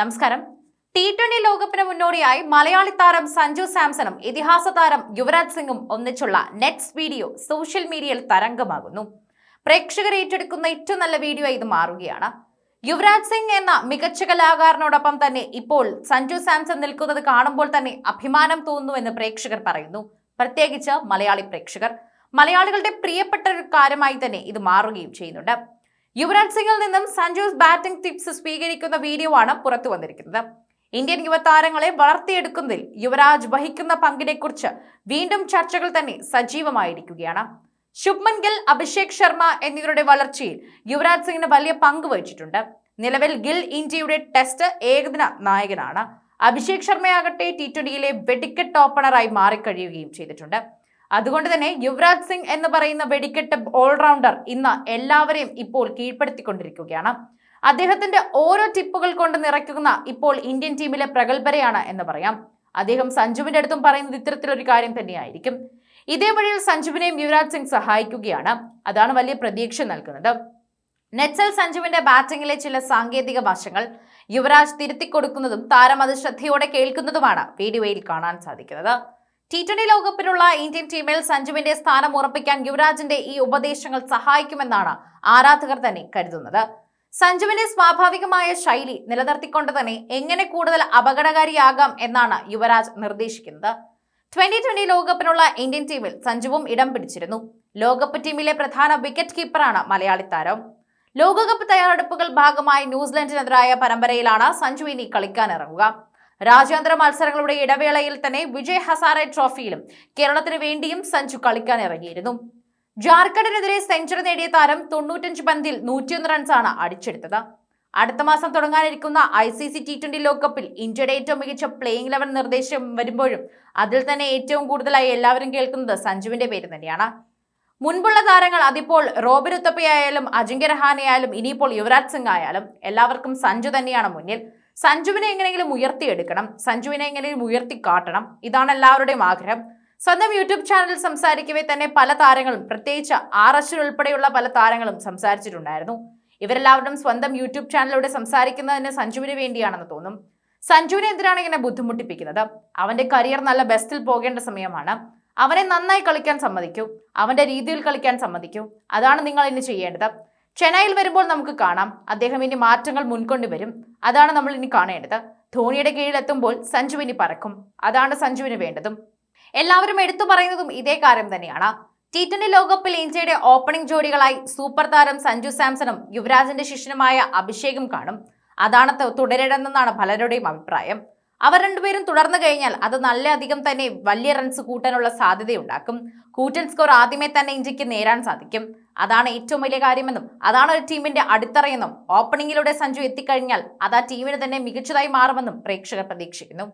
നമസ്കാരം. T twenty ലോകകപ്പിന് മുന്നോടിയായി മലയാളി താരം സഞ്ജു സാംസണും ഇതിഹാസ താരം യുവരാജ് സിംഗും ഒന്നിച്ചുള്ള നെറ്റ്സ് വീഡിയോ സോഷ്യൽ മീഡിയയിൽ തരംഗമാകുന്നു. പ്രേക്ഷകർ ഏറ്റെടുക്കുന്ന ഏറ്റവും നല്ല വീഡിയോ ഇത് മാറുകയാണ്. യുവരാജ് സിംഗ് എന്ന മികച്ച കലാകാരനോടൊപ്പം തന്നെ ഇപ്പോൾ സഞ്ജു സാംസൺ നിൽക്കുന്നത് കാണുമ്പോൾ തന്നെ അഭിമാനം തോന്നുന്നു എന്ന് പ്രേക്ഷകർ പറയുന്നു. പ്രത്യേകിച്ച് മലയാളി പ്രേക്ഷകർ. മലയാളികളുടെ പ്രിയപ്പെട്ട ഒരു കാര്യമായി തന്നെ ഇത് മാറുകയും ചെയ്യുന്നുണ്ട്. യുവരാജ് സിംഗിൽ നിന്നും സഞ്ജുസ് ബാറ്റിംഗ് ടിപ്സ് സ്വീകരിക്കുന്ന വീഡിയോ ആണ് പുറത്തു വന്നിരിക്കുന്നത്. ഇന്ത്യൻ യുവതാരങ്ങളെ വളർത്തിയെടുക്കുന്നതിൽ യുവരാജ് വഹിക്കുന്ന പങ്കിനെക്കുറിച്ച് വീണ്ടും ചർച്ചകൾ തന്നെ സജീവമായിരിക്കുകയാണ്. ശുഭ്മൻ ഗിൽ അഭിഷേക് ശർമ്മ എന്നിവരുടെ വളർച്ചയിൽ യുവരാജ് സിംഗിന് വലിയ പങ്ക് വഹിച്ചിട്ടുണ്ട്. നിലവിൽ ഗിൽ ഇന്ത്യയുടെ ടെസ്റ്റ് ഏകദിന നായകനാണ്. അഭിഷേക് ശർമ്മയാകട്ടെ ടി ട്വന്റിയിലെ വെടിക്കെട്ട് ഓപ്പണറായി മാറിക്കഴിയുകയും ചെയ്തിട്ടുണ്ട്. അതുകൊണ്ട് തന്നെ യുവരാജ് സിംഗ് എന്ന് പറയുന്ന വെടിക്കെട്ട് ഓൾറൗണ്ടർ ഇന്ന് എല്ലാവരെയും ഇപ്പോൾ കീഴ്പ്പെടുത്തിക്കൊണ്ടിരിക്കുകയാണ്. അദ്ദേഹത്തിന്റെ ഓരോ ടിപ്പുകൾ കൊണ്ട് നിറയ്ക്കുന്ന ഇപ്പോൾ ഇന്ത്യൻ ടീമിലെ പ്രഗത്ഭരെയാണ് എന്ന് പറയാം. അദ്ദേഹം സഞ്ജുവിന്റെ അടുത്തും പറയുന്നത് ഇത്തരത്തിലൊരു കാര്യം തന്നെയായിരിക്കും. ഇതേ വഴിയിൽ സഞ്ജുവിനെയും യുവരാജ് സിംഗ് സഹായിക്കുകയാണ്. അതാണ് വലിയ പ്രതീക്ഷ നൽകുന്നത്. നെറ്റ്സൽ സഞ്ജുവിന്റെ ബാറ്റിംഗിലെ ചില സാങ്കേതിക വശങ്ങൾ യുവരാജ് തിരുത്തി കൊടുക്കുന്നതും താരം അത് ശ്രദ്ധയോടെ കേൾക്കുന്നതുമാണ് വീഡിയോയിൽ കാണാൻ സാധിക്കുന്നത്. ടി ട്വന്റി ലോകകപ്പിലുള്ള ഇന്ത്യൻ ടീമിൽ സഞ്ജുവിന്റെ സ്ഥാനം ഉറപ്പിക്കാൻ യുവരാജിന്റെ ഈ ഉപദേശങ്ങൾ സഹായിക്കുമെന്നാണ് ആരാധകർ തന്നെ കരുതുന്നത്. സഞ്ജുവിന്റെ സ്വാഭാവികമായ ശൈലി നിലനിർത്തിക്കൊണ്ട് തന്നെ എങ്ങനെ കൂടുതൽ അപകടകാരിയാകാം എന്നാണ് യുവരാജ് നിർദ്ദേശിക്കുന്നത്. ട്വന്റി ട്വന്റി ലോകകപ്പിനുള്ള ഇന്ത്യൻ ടീമിൽ സഞ്ജുവും ഇടം പിടിച്ചിരുന്നു. ലോകകപ്പ് ടീമിലെ പ്രധാന വിക്കറ്റ് കീപ്പറാണ് മലയാളി താരം. ലോകകപ്പ് തയ്യാറെടുപ്പുകൾ ഭാഗമായി ന്യൂസിലൻഡിനെതിരായ പരമ്പരയിലാണ് സഞ്ജു ഇനി കളിക്കാനിറങ്ങുക. രാജ്യാന്തര മത്സരങ്ങളുടെ ഇടവേളയിൽ തന്നെ വിജയ് ഹസാറെ ട്രോഫിയിലും കേരളത്തിന് വേണ്ടിയും സഞ്ജു കളിക്കാനിറങ്ങിയിരുന്നു ജാർഖണ്ഡിനെതിരെ സെഞ്ചുറി നേടിയ താരം തൊണ്ണൂറ്റഞ്ച് പന്തിൽ നൂറ്റിയൊന്ന് റൺസാണ് അടിച്ചെടുത്തത്. അടുത്ത മാസം തുടങ്ങാനിരിക്കുന്ന I C C T twenty ലോകകപ്പിൽ ഇന്ത്യയുടെ ഏറ്റവും മികച്ച പ്ലേയിങ് ലെവൽ നിർദ്ദേശം വരുമ്പോഴും അതിൽ തന്നെ ഏറ്റവും കൂടുതലായി എല്ലാവരും കേൾക്കുന്നത് സഞ്ജുവിന്റെ പേര് തന്നെയാണ്. മുൻപുള്ള താരങ്ങൾ അതിപ്പോൾ റോബിൻ ഉത്തപ്പയായാലും അജിങ്ക്യ രഹാനെയായാലും ഇനിയിപ്പോൾ യുവരാജ് സിംഗ് ആയാലും എല്ലാവർക്കും സഞ്ജു തന്നെയാണ് മുന്നിൽ. സഞ്ജുവിനെ എങ്ങനെയെങ്കിലും ഉയർത്തിയെടുക്കണം സഞ്ജുവിനെ എങ്ങനെയും ഉയർത്തി കാട്ടണം ഇതാണ് എല്ലാവരുടെയും ആഗ്രഹം. സ്വന്തം യൂട്യൂബ് ചാനലിൽ സംസാരിക്കവേ തന്നെ പല താരങ്ങളും പ്രത്യേകിച്ച് ആർ അശ്വിൻ ഉൾപ്പെടെയുള്ള പല താരങ്ങളും സംസാരിച്ചിട്ടുണ്ടായിരുന്നു. ഇവരെല്ലാവരും സ്വന്തം യൂട്യൂബ് ചാനലിലൂടെ സംസാരിക്കുന്നതിന് സഞ്ജുവിന് വേണ്ടിയാണെന്ന് തോന്നും. സഞ്ജുവിനെ എന്തിനാണ് ഇങ്ങനെ ബുദ്ധിമുട്ടിപ്പിക്കുന്നത്? അവന്റെ കരിയർ നല്ല ബെസ്റ്റിൽ പോകേണ്ട സമയമാണ്. അവനെ നന്നായി കളിക്കാൻ സമ്മതിക്കൂ. അവന്റെ രീതിയിൽ കളിക്കാൻ സമ്മതിക്കൂ. അതാണ് നിങ്ങൾ ഇനി ചെയ്യേണ്ടത്. ചെന്നൈയിൽ വരുമ്പോൾ നമുക്ക് കാണാം. അദ്ദേഹം ഇനി മാറ്റങ്ങൾ മുൻകൊണ്ടുവരും അതാണ് നമ്മൾ ഇനി കാണേണ്ടത്. ധോണിയുടെ കീഴിലെത്തുമ്പോൾ സഞ്ജു ഇനി പറക്കും. അതാണ് സഞ്ജുവിന് വേണ്ടതും. എല്ലാവരും എടുത്തു പറയുന്നതും ഇതേ കാര്യം തന്നെയാണ്. ടി ട്വന്റി ലോകകപ്പിൽ ഇന്ത്യയുടെ ഓപ്പണിംഗ് ജോഡികളായി സൂപ്പർ താരം സഞ്ജു സാംസണും യുവരാജിന്റെ ശിഷ്യനുമായ അഭിഷേകും കാണും. അതാണ് തുടരണമെന്നാണ് പലരുടെയും അഭിപ്രായം. അവർ രണ്ടുപേരും തുടർന്നു കഴിഞ്ഞാൽ അത് നല്ല അധികം തന്നെ വലിയ റൺസ് കൂട്ടാനുള്ള സാധ്യതയുണ്ടാക്കും. കൂറ്റൻ സ്കോർ ആദ്യമേ തന്നെ ഇന്ത്യയ്ക്ക് നേരാൻ സാധിക്കും. അതാണ് ഏറ്റവും വലിയ കാര്യമെന്നും അതാണ് ഒരു ടീമിന്റെ അടിത്തറയെന്നും ഓപ്പണിംഗിലൂടെ സഞ്ജു എത്തിക്കഴിഞ്ഞാൽ അത് ആ ടീമിന് തന്നെ മികച്ചതായി മാറുമെന്നും പ്രേക്ഷകർ പ്രതീക്ഷിക്കുന്നു.